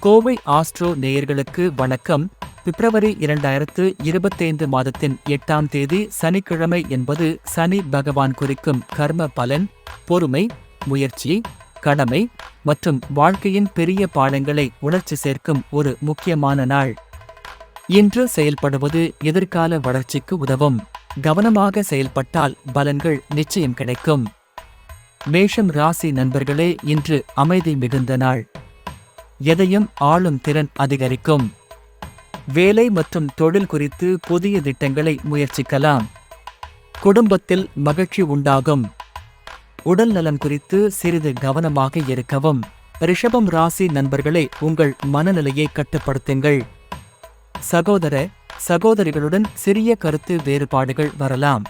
Kovai astro நேயர்களுக்கு வணக்கம். பிப்ரவரி இரண்டாயிரத்து இருபத்தைந்து மாதத்தின் எட்டாம் தேதி சனிக்கிழமை என்பது சனி பகவான் குறிக்கும் கர்ம பலன் பொறுமை முயற்சி கடமை மற்றும் வாழ்க்கையின் பெரிய பாடங்களை உணர்ச்சி சேர்க்கும் ஒரு முக்கியமான நாள். இன்று செயல்படுவது எதிர்கால வளர்ச்சிக்கு உதவும். கவனமாக செயல்பட்டால் பலன்கள் நிச்சயம் கிடைக்கும். மேஷம் ராசி நண்பர்களே இன்று அமைதி மிகுந்த நாள். எதையும் ஆளும் திறன் அதிகரிக்கும். வேலை மற்றும் தொழில் குறித்து புதிய திட்டங்களை முயற்சிக்கலாம். குடும்பத்தில் மகிழ்ச்சி உண்டாகும். உடல் நலம் குறித்து சிறிது கவனமாக இருக்கவும். ரிஷபம் ராசி நண்பர்களே உங்கள் மனநிலையை கட்டுப்படுத்துங்கள். சகோதர சகோதரிகளுடன் சிறிய கருத்து வேறுபாடுகள் வரலாம்.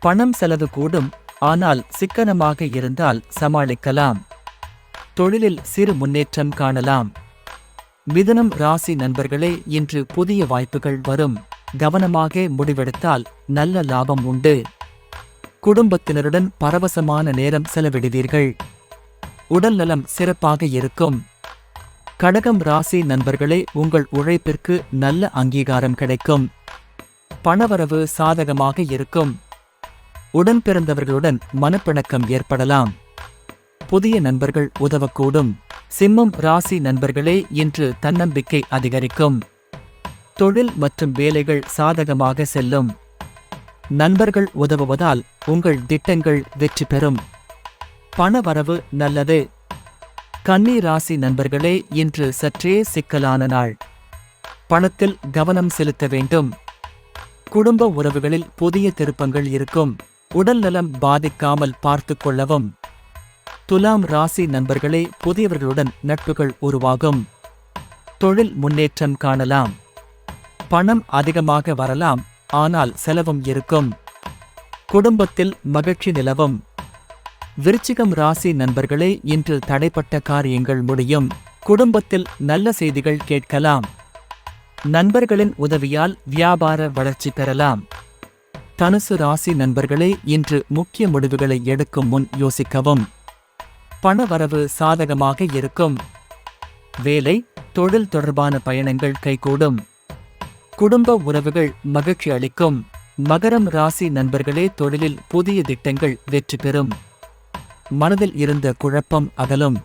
பணம் செலவு கூடும் ஆனால் சிக்கனமாக இருந்தால் சமாளிக்கலாம். தொழிலில் சிறு முன்னேற்றம் காணலாம். மிதனம் ராசி நண்பர்களே இன்று புதிய வாய்ப்புகள் வரும். கவனமாக முடிவெடுத்தால் நல்ல லாபம் உண்டு. குடும்பத்தினருடன் பரவசமான நேரம் செலவிடுவீர்கள். உடல் நலம் சிறப்பாக இருக்கும். கடகம் ராசி நண்பர்களே உங்கள் உழைப்பிற்கு நல்ல அங்கீகாரம் கிடைக்கும். பணவரவு சாதகமாக இருக்கும். உடன் பிறந்தவர்களுடன் மனப்பிணக்கம் ஏற்படலாம். புதிய நண்பர்கள் உதவக்கூடும். சிம்மம் ராசி நண்பர்களே இன்று தன்னம்பிக்கை அதிகரிக்கும். தொழில் மற்றும் வேலைகள் சாதகமாக செல்லும். நண்பர்கள் உதவுவதால் உங்கள் திட்டங்கள் வெற்றி பெறும். பணவரவு நல்லது. கன்னி ராசி நண்பர்களே இன்று சற்றே சிக்கலான நாள். பணத்தில் கவனம் செலுத்த வேண்டும். குடும்ப உறவுகளில் புதிய திருப்பங்கள் இருக்கும். உடல் நலம் பாதிக்காமல் பார்த்து கொள்ளவும். துலாம் ராசி நண்பர்களே புதியவர்களுடன் நட்புகள் உருவாகும். தொழில் முன்னேற்றம் காணலாம். பணம் அதிகமாக வரலாம் ஆனால் செலவும் இருக்கும். குடும்பத்தில் மகிழ்ச்சி நிலவும். விருச்சிகம் ராசி நண்பர்களே இன்று தடைப்பட்ட காரியங்கள் முடியும். குடும்பத்தில் நல்ல செய்திகள் கேட்கலாம். நண்பர்களின் உதவியால் வியாபார வளர்ச்சி பெறலாம். தனுசு ராசி நண்பர்களே இன்று முக்கிய முடிவுகளை எடுக்கும் முன் யோசிக்கவும். பணவரவு சாதகமாக இருக்கும். வேலை தொழில் தொடர்பான பயணங்கள் கைகூடும். குடும்ப உறவுகள் மகிழ்ச்சி அளிக்கும். மகரம் ராசி நண்பர்களே தொழிலில் புதிய திட்டங்கள் வெற்றி பெறும். மனதில் இருந்த குழப்பம் அகலும்.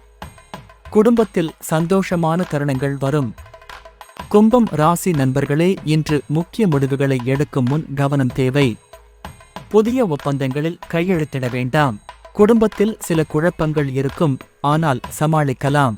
குடும்பத்தில் சந்தோஷமான தருணங்கள் வரும். கும்பம் ராசி நண்பர்களே இன்று முக்கிய முடிவுகளை எடுக்கும் முன் கவனம் தேவை. புதிய ஒப்பந்தங்களில் கையெழுத்திட வேண்டாம். குடும்பத்தில் சில குழப்பங்கள் இருக்கும். ஆனால் சமாளிக்கலாம்.